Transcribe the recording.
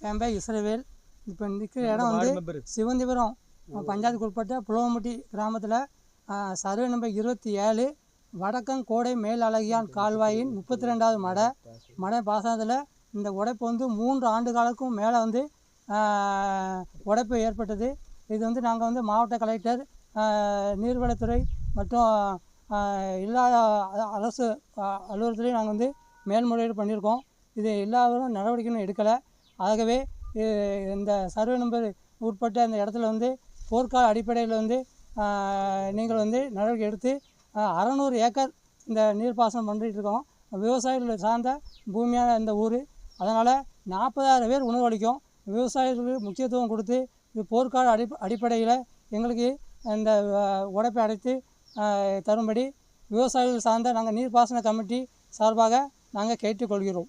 என் பேர் இஸ்ரவேல்? இப்போ நிற்கிற இடம் வந்து சிவந்திபுரம். பஞ்சாயத்துக்கு உட்பட்ட புலவம்பட்டி கிராமத்தில் சர்வே நம்பர் இருபத்தி ஏழு வடக்கன் கோடை மேல் அழகியான் கால்வாயின் முப்பத்தி ரெண்டாவது மடை. மடை பாசனத்தில் இந்த உடைப்பு வந்து மூன்று ஆண்டு காலக்கும் மேலே வந்து உடைப்பு ஏற்பட்டது. இது வந்து நாங்கள் வந்து மாவட்ட கலெக்டர் நீர்வளத்துறை மற்றும் எல்லா அ- அரசு அலுவலகத்துலேயும் நாங்கள் வந்து மேல்முறையீடு பண்ணியிருக்கோம். இது எல்லாரும் நடவடிக்கையும் எடுக்கலை. ஆகவே இந்த சர்வே நம்பர் உட்பட்ட அந்த இடத்துல வந்து போர்க்கால அடிப்படையில் வந்து நீங்கள் வந்து நடவடிக்கை எடுத்து அறநூறு ஏக்கர் இந்த நீர்ப்பாசனம் பண்ணிகிட்டு இருக்கோம். விவசாயிகள் சார்ந்த பூமியான இந்த ஊர். அதனால் நாற்பதாயிரம் பேர் உணவளிக்கும் விவசாயிகளுக்கு முக்கியத்துவம் கொடுத்து இது போர்க்கால அடி அடிப்படையில் எங்களுக்கு இந்த உடைப்பை அடைத்து தரும்படி விவசாயிகள் சார்ந்த நாங்கள் நீர்ப்பாசன கமிட்டி சார்பாக நாங்கள் கேட்டுக்கொள்கிறோம்.